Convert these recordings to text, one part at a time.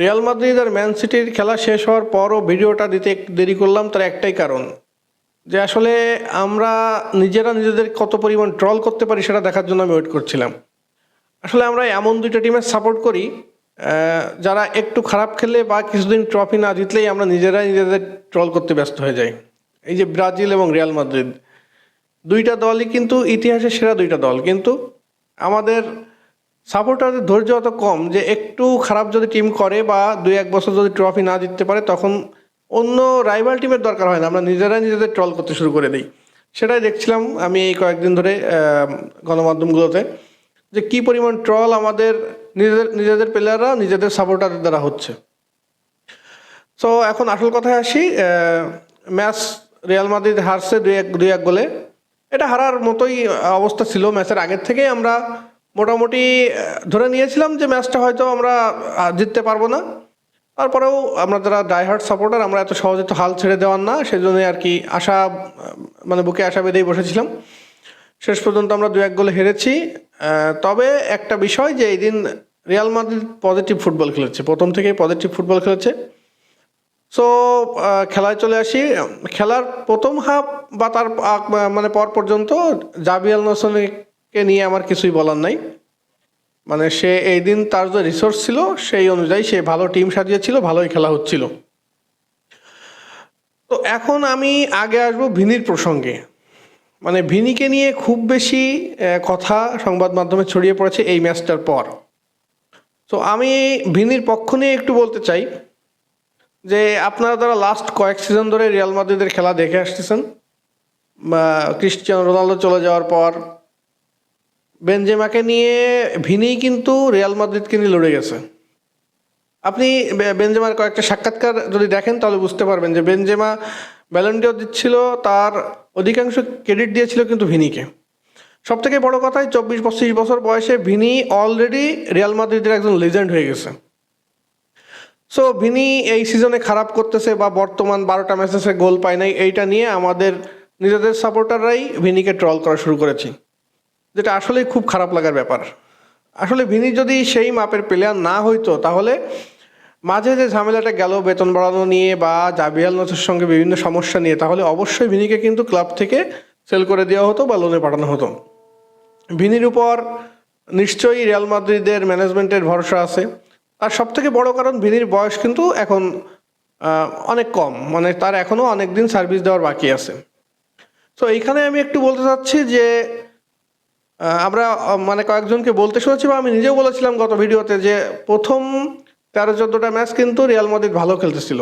Real Madrid আর man সিটির খেলা শেষ হওয়ার পরও ভিডিওটা দিতে দেরি করলাম, তার একটাই কারণ যে আসলে আমরা নিজেরা নিজেদের কত পরিমাণ ট্রল করতে পারি সেটা দেখার জন্য আমি ওয়েট করছিলাম। আসলে আমরা এমন দুইটা টিমের সাপোর্ট করি যারা একটু খারাপ খেলে বা কিছুদিন ট্রফি না জিতলেই আমরা নিজেরাই নিজেদের ট্রল করতে ব্যস্ত হয়ে যাই। এই যে ব্রাজিল এবং রিয়াল মাদ্রিদ, দুইটা দলই কিন্তু ইতিহাসের সেরা দুইটা দল। কিন্তু আমাদের সাপোর্টারদের ধৈর্য অত কম যে একটু খারাপ যদি টিম করে বা দুই এক বছর যদি ট্রফি না জিততে পারে, তখন অন্য রাইভাল টিমের দরকার হয় না। আমরা নিজেরাই নিজেদের ট্রল করতে শুরু করে দিই। সেটাই দেখছিলাম আমি এই কয়েকদিন ধরে গণমাধ্যমগুলোতে যে কি পরিমাণ ট্রল আমাদের নিজেদের নিজেদের প্লেয়াররা নিজেদের সাপোর্টারদের দ্বারা হচ্ছে। সো এখন আসল কথায় আসি ম্যাচ রিয়াল মাদ্রিদ হারছে দুই এক দুই এক গোলে। এটা হারার মতোই অবস্থা ছিল ম্যাচের আগের থেকেই। আমরা মোটামুটি ধরে নিয়েছিলাম যে ম্যাচটা হয়তো আমরা জিততে পারব না। তারপরেও আমরা যারা ডাইহার্ট সাপোর্টার আমরা এত সহজে তো হাল ছেড়ে দেওয়ার না সেই সেজন্যই আর কি আশা মানে বুকে আশা বেঁধেই বসেছিলাম। শেষ পর্যন্ত আমরা দু এক গোলে হেরেছি। তবে একটা বিষয় যে এই দিন রিয়াল মাদ্রিদ পজিটিভ ফুটবল খেলেছে। প্রথম থেকেই পজিটিভ ফুটবল খেলেছে। সো খেলায় চলে আসি। খেলার প্রথম হাফ বা তার মানে পর পর্যন্ত জাবিয়াল নোসনকে নিয়ে আমার কিছুই বলার নাই। মানে সে এই দিন তার যে রিসোর্স ছিল, সেই অনুযায়ী সে ভালো টিম সাজিয়েছিল, ভালোই খেলা হচ্ছিল। তো এখন আমি আগে আসব ভিনির প্রসঙ্গে। মানে ভিনিকে নিয়ে খুব বেশি কথা সংবাদ মাধ্যমে ছড়িয়ে পড়েছে এই ম্যাচটার পর। তো আমি ভিনির পক্ষ নিয়ে একটু বলতে চাই যে, আপনারা যারা লাস্ট কয়েক সিজন ধরে রিয়াল মাদ্রিদের খেলা দেখে আসতেছেন, বা ক্রিস্টিয়ানো রোনালদো চলে যাওয়ার পর বেনজেমাকে নিয়ে ভিনি কিন্তু রিয়াল মাদ্রিদকে নিয়ে লড়ে গেছে। আপনি বেনজেমার কয়েকটা সাক্ষাৎকার যদি দেখেন, তাহলে বুঝতে পারবেন যে বেনজেমা ব্যালেন্ডিও দিচ্ছিল, তার অধিকাংশ ক্রেডিট দিয়েছিল কিন্তু ভিনিকে। সব থেকে বড় কথাই, চব্বিশ পঁচিশ বছর বয়সে ভিনি অলরেডি রিয়াল মাদ্রিদের একজন লেজেন্ড হয়ে গেছে। সো ভিনি এই সিজনে খারাপ করতেছে বা বর্তমান বারোটা ম্যাচে সে গোল পায় নাই, এইটা নিয়ে আমাদের নিজেদের সাপোর্টাররাই ভিনিকে ট্রল করা শুরু করেছি। যেটা আসলেই খুব খারাপ লাগার ব্যাপার। আসলে ভিনি যদি সেই মাপের প্লেয়ার না হইতো, তাহলে মাঝে যে ঝামেলাটা গেল বেতন বাড়ানো নিয়ে বা জাবিয়াল নসের সঙ্গে বিভিন্ন সমস্যা নিয়ে, তাহলে অবশ্যই ভিনিকে কিন্তু ক্লাব থেকে সেল করে দেওয়া হতো বা লোনে পাঠানো হতো। ভিনির উপর নিশ্চয়ই রিয়াল মাদ্রিদের ম্যানেজমেন্টের ভরসা আছে। আর সব থেকে বড় কারণ, ভিনির বয়স কিন্তু এখন অনেক কম। মানে তার এখনও অনেক দিন সার্ভিস দেওয়ার বাকি আছে। তো এইখানে আমি একটু বলতে চাচ্ছি যে আমরা মানে কয়েকজনকে বলতে শুনেছি বা আমি নিজেও বলেছিলাম গত ভিডিওতে যে প্রথম তেরো চোদ্দোটা ম্যাচ কিন্তু রিয়াল মাদ্রিদ ভালো খেলতেছিল।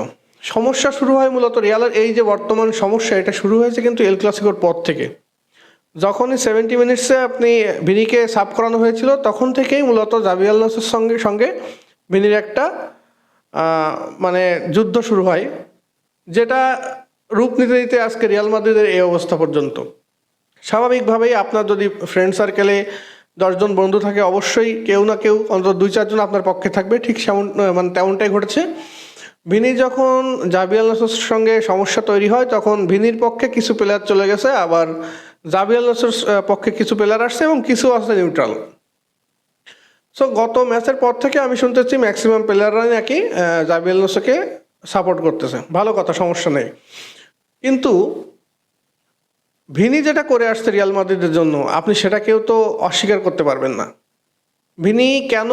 সমস্যা শুরু হয় মূলত রিয়ালের এই যে বর্তমান সমস্যা, এটা শুরু হয়েছে কিন্তু এল ক্লাসিকোর পর থেকে। যখনই সেভেন্টি মিনিটসে আপনি ভিনিকে সাব করানো হয়েছিল, তখন থেকেই মূলত জাবিয়াল নাসের সঙ্গে সঙ্গে ভিনির একটা মানে যুদ্ধ শুরু হয়, যেটা রূপ নিতে নিতে আজকে রিয়াল মাদ্রিদের এই অবস্থা পর্যন্ত। স্বাভাবিকভাবেই আপনার যদি ফ্রেন্ড সার্কেলে দশজন বন্ধু থাকে, অবশ্যই কেউ না কেউ, অন্তত দুই চারজন আপনার পক্ষে থাকবে। ঠিক সেমন মানে তেমনটাই ঘটেছে। ভিনি যখন জাবিয়াল নাসের সঙ্গে সমস্যা তৈরি হয়, তখন ভিনির পক্ষে কিছু প্লেয়ার চলে গেছে, আবার জাবিয়াল নাসের পক্ষে কিছু প্লেয়ার আসছে এবং কিছু আসছে নিউট্রাল সো গত ম্যাচের পর থেকে আমি শুনতেছি ম্যাক্সিমাম প্লেয়াররা নাকি জাবিয়াল নাসকে সাপোর্ট করতেছে। ভালো কথা, সমস্যা নেই। কিন্তু ভিনি যেটা করে আসছে রিয়াল মাদ্রিদের জন্য, আপনি সেটা কেউ তো অস্বীকার করতে পারবেন না। ভিনি কেন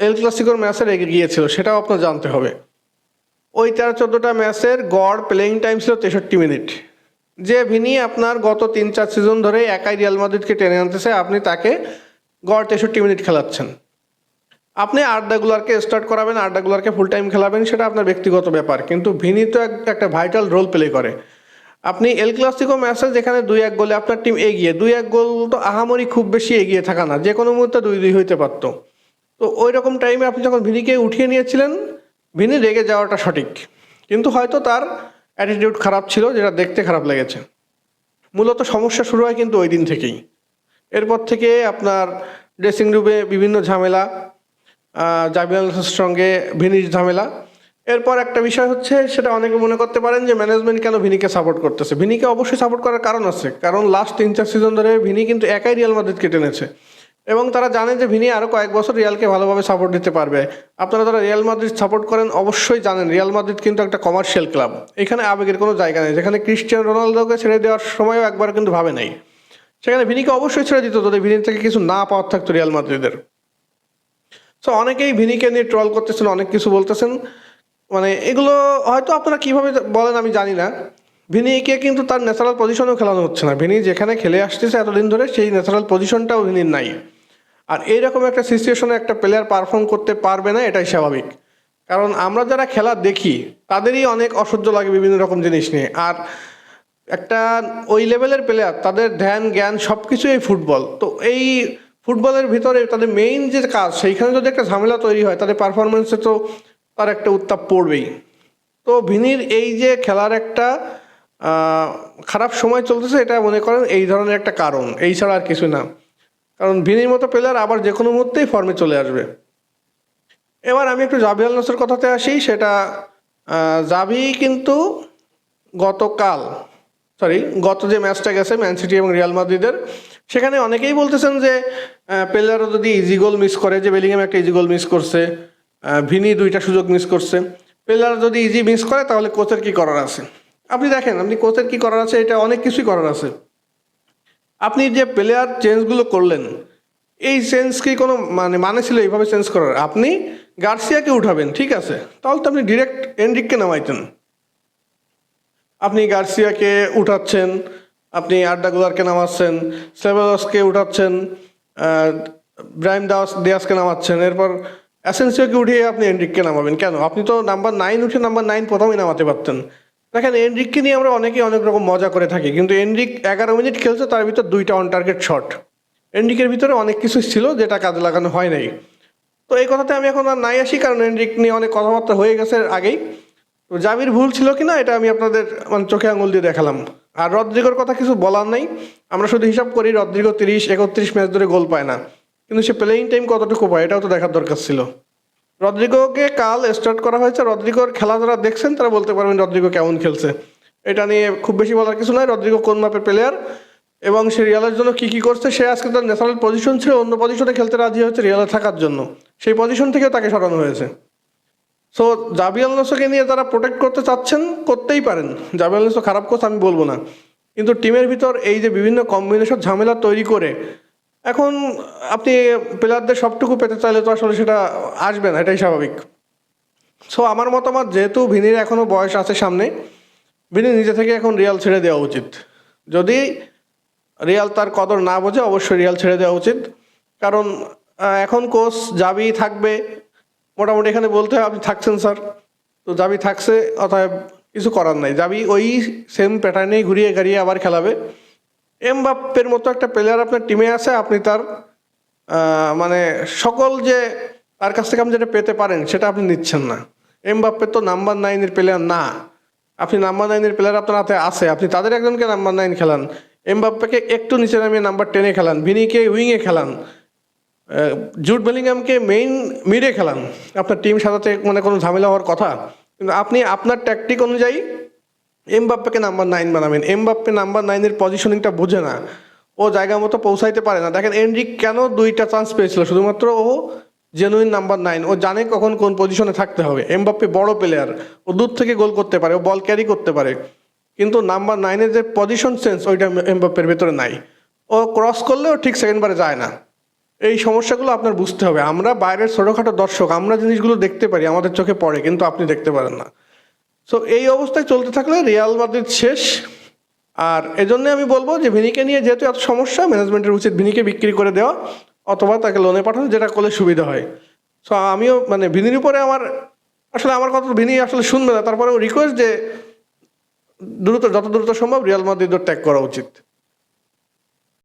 এল ক্লাসিকোর ম্যাচের এগিয়ে গিয়েছিল সেটাও আপনার জানতে হবে। ওই তেরো চোদ্দোটা ম্যাচের গড় প্লেইং টাইম ছিল তেষট্টি মিনিট। যে ভিনি আপনার গত তিন চার সিজন ধরে একাই রিয়াল মাদ্রিদকে টেনে আনতেছে আপনি তাকে গড় তেষট্টি মিনিট খেলাচ্ছেন। আপনি আড্ডাগুলারকে স্টার্ট করাবেন আড্ডাগুলারকে ফুল টাইম খেলাবেন, সেটা আপনার ব্যক্তিগত ব্যাপার। কিন্তু ভিনি তো এক- একটা ভাইটাল রোল প্লে করে। আপনি এল ক্লাসিকো ম্যাচে যেখানে দুই এক গোলে আপনার টিম এগিয়ে, দুই এক গোল তো আহামরি খুব বেশি এগিয়ে থাকা না, যে কোনো মুহূর্তে দুই দুই হইতে পারতো। তো ওই রকম টাইমে আপনি যখন ভিনিকে উঠিয়ে নিয়েছিলেন, ভিনি রেগে যাওয়াটা সঠিক। কিন্তু হয়তো তার অ্যাটিটিউড খারাপ ছিল, যেটা দেখতে খারাপ লেগেছে। মূলত সমস্যা শুরু হয় কিন্তু ওই দিন থেকেই। এরপর থেকে আপনার ড্রেসিং রুমে বিভিন্ন ঝামেলা জাবিয়ালের সঙ্গে ভিনির ঝামেলা এরপর একটা বিষয় হচ্ছে, সেটা অনেকে মনে করতে পারেন যে ম্যানেজমেন্ট কেন ভিনিকে সাপোর্ট করতেছে? ভিনিকে অবশ্যই সাপোর্ট করার কারণ আছে। কারণ লাস্ট তিন, চার সিজন ধরে ভিনি কিন্তু একাই রিয়াল মাদ্রিদকে টেনেছে এবং তারা জানে যে ভিনি আরও কয়েক বছর রিয়ালকে ভালোভাবে সাপোর্ট দিতে পারবে। আপনারা যারা রিয়াল মাদ্রিদ সাপোর্ট করেন, অবশ্যই জানেন রিয়াল মাদ্রিদ কিন্তু একটা কমার্শিয়াল ক্লাব এখানে আবেগের কোনো জায়গা নেই। যেখানে ক্রিস্টিয়ানো রোনালদোকে ছেড়ে দেওয়ার সময়ও একবার কিন্তু ভাবে নাই। সেখানে ভিনিকে অবশ্যই ছেড়ে দিত যদি ভিনির থেকে কিছু না পাওয়ার থাকতো রিয়াল মাদ্রিদের সো অনেকেই ভিনিকে নিয়ে ট্রল করতেছেন, অনেক কিছু বলতেছেন। মানে এগুলো হয়তো আপনারা কীভাবে বলেন আমি জানি না। ভিনিকে কিন্তু তার ন্যাচারাল পজিশনেও খেলানো হচ্ছে না। ভিনি যেখানে খেলে আসতেছে এতদিন ধরে সেই ন্যাচারাল পজিশনটাও ভিনির নাই। আর এইরকম একটা সিচুয়েশনে একটা প্লেয়ার পারফর্ম করতে পারবে না, এটাই স্বাভাবিক। কারণ আমরা যারা খেলা দেখি, তাদেরই অনেক অসহ্য লাগে বিভিন্ন রকম জিনিস নিয়ে। আর একটা ওই লেভেলের প্লেয়ার তাদের ধ্যান, জ্ঞান সব কিছুই ফুটবল। তো এই ফুটবলের ভিতরে তাদের মেইন যে কাজ, সেইখানে যদি একটা ঝামেলা তৈরি হয়, তাদের পারফরমেন্সে তো তার একটা উত্তাপ পড়বেই। তো ভিনির এই যে খেলার একটা খারাপ সময় চলতেছে, এটা মনে করেন এই ধরনের একটা কারণ। এই ছাড়া আর কিছু না। কারণ ভিনির মতো প্লেয়ার আবার যে কোনো মুহূর্তেই ফর্মে চলে আসবে। এবার আমি একটু জাভি আল নাসের কথাতে আসি, সেটা জাভি কিন্তু গতকাল সরি গত যে ম্যাচটা গেছে ম্যান সিটি এবং রিয়াল মাদ্রিদের সেখানে অনেকেই বলতেছেন যে প্লেয়ারও যদি ইজি গোল মিস করে, যে বেলিংহাম একটা ইজি গোল মিস করছে ভিনি দুইটা সুযোগ মিস করছে। প্লেয়ার যদি ইজি মিস করে তাহলে কোচের কি করার আছে? আপনি দেখেন আপনি কোচের কি করার আছে? এটা অনেক কিছুই করার আছে। আপনি যে প্লেয়ার চেঞ্জগুলো করলেন এই চেঞ্জ কি কোনো মানে মানে ছিল এইভাবে চেঞ্জ করার? আপনি গার্সিয়াকে উঠাবেন ঠিক আছে? তাহলে তো আপনি ডিরেক্ট এনরিককে নামাইতেন। আপনি গার্সিয়াকে উঠাচ্ছেন আপনি আড্ডাগুলারকে নামাচ্ছেন সেভেলসকে উঠাচ্ছেন আহ, ব্রাইম দাস দিয়াসকে নামাচ্ছেন এরপর অ্যাসেন্সিওকে উঠিয়ে আপনি এনরিককে নামাবেন। কেন? আপনি তো নাম্বার নাইন উঠে নাম্বার নাইন প্রথমেই নামাতে পারতেন। দেখেন, এনরিককে নিয়ে আমরা অনেকেই অনেক রকম মজা করে থাকি, কিন্তু এনরিক এগারো মিনিট খেলছে, তার ভিতর দুইটা অন টার্গেট শট এনরিকের ভিতরে অনেক কিছু ছিল যেটা কাজে লাগানো হয় নাই। তো এই কথাতে আমি এখন আর নাই আসি, কারণ এনরিক নিয়ে অনেক কথাবার্তা হয়ে গেছে আগেই। তো জাবির ভুল ছিল কি না এটা আমি আপনাদের মানে চোখে আঙুল দিয়ে দেখালাম। আর রদ্রিগোর কথা কিছু বলার নাই। আমরা শুধু হিসাব করি, রদ্রিগো তিরিশ, একত্রিশ ম্যাচ ধরে গোল পায় না। কিন্তু সে প্লেইং টাইম কতটুকু পায়, এটাও তো দেখার দরকার ছিল। রদ্রিগোকে কাল স্টার্ট করা হয়েছে, রদ্রিগোর খেলা যারা দেখছেন, তারা বলতে পারবেন রদ্রিগো কেমন খেলছে। এটা নিয়ে খুব বেশি বলার কিছু নয় রদ্রিগো কোন মাপের প্লেয়ার এবং সে রিয়ালের জন্য কি কি করছে, সে আজকে তার ন্যাশনাল পজিশন ছিল, অন্য পজিশনে খেলতে রাজি হয়েছে রিয়ালে থাকার জন্য। সেই পজিশন থেকেও তাকে সরানো হয়েছে। সো জাবিয়াল নসোকে নিয়ে তারা প্রোটেক্ট করতে চাচ্ছেন, করতেই পারেন। জাবিয়াল নসো খারাপ কোচ আমি বলব না। কিন্তু টিমের ভিতর এই যে বিভিন্ন কম্বিনেশন ঝামেলা তৈরি করে এখন আপনি প্লেয়ারদের সবটুকু পেতে চাইলে তো আসলে সেটা আসবে না, এটাই স্বাভাবিক। সো আমার মতামত, যেহেতু ভিনির এখনও বয়স আছে সামনে, ভিনি নিজে থেকে এখন রিয়াল ছেড়ে দেওয়া উচিত। যদি রিয়াল তার কদর না বোঝে, অবশ্যই রিয়াল ছেড়ে দেওয়া উচিত। কারণ এখন কোচ যাবি থাকবে, মোটামুটি এখানে বলতে হয় আপনি থাকছেন, স্যার। তো যাবি থাকছে, অতএব কিছু করার নাই। যাবি ওই সেম প্যাটার্নেই ঘুরিয়ে গাড়িয়ে আবার খেলাবে। এমবাপ্পের মতো একটা প্লেয়ার আপনার টিমে আছে, আপনি তার মানে সকল যে তার কাছ থেকে আপনি যেটা পেতে পারেন, সেটা আপনি নিচ্ছেন না। এম এমবাপ্পে তো নাম্বার নাইনের প্লেয়ার না। আপনি নাম্বার নাইনের প্লেয়ার আপনার হাতে আছে, আপনি তাদের একজনকে নাম্বার নাইন খেলান। এমবাপ্পেকে একটু নিচে নামিয়ে নাম্বার টেনে খেলান, ভিনিকে উইংয়ে খেলান জুট বেলিংহামকে মেইন মিডে খেলান। আপনার টিম সাজাতে মানে কোনো ঝামেলা হওয়ার কথা। কিন্তু আপনি, আপনার ট্যাকটিক অনুযায়ী এমবাপ্পেকে নাম্বার নাইন বানাবেন। এমবাপ্পে নাম্বার নাইনের পজিশনিংটা বোঝে না। ও জায়গা মতো পৌঁছাইতে পারে না। দেখেন এনরিক কেন দুইটা চান্স পেয়েছিল? শুধুমাত্র ও জেনুইন নাম্বার নাইন ও জানে কখন কোন পজিশনে থাকতে হবে। এমবাপ্পে বড় প্লেয়ার ও দূর থেকে গোল করতে পারে। ও বল ক্যারি করতে পারে। কিন্তু নাম্বার নাইনের যে পজিশন সেন্স ওইটা এমবাপ্পের ভেতরে নাই। ও ক্রস করলেও ঠিক সেকেন্ডবারে যায় না। এই সমস্যাগুলো আপনার বুঝতে হবে। আমরা বাইরের ছোটোখাটো দর্শক, আমরা জিনিসগুলো দেখতে পারি, আমাদের চোখে পড়ে, কিন্তু আপনি দেখতে পারেন না। সো এই অবস্থায় চলতে থাকলে রিয়াল মাদ্রিদ শেষ। আর এজন্য আমি বলব যে, ভিনিকে নিয়ে যেহেতু এত সমস্যা, ম্যানেজমেন্টের উচিত ভিনিকে বিক্রি করে দেওয়া, অথবা তাকে লোনে পাঠানো, যেটা করলে সুবিধা হয়। সো আমিও মানে ভিনির উপরে আমার, আসলে আমার কথা ভিনি আসলে শুনবে না। তারপরে রিকোয়েস্ট যে, দ্রুত, যত দ্রুত সম্ভব রিয়াল মাদ্রিদের ত্যাগ করা উচিত।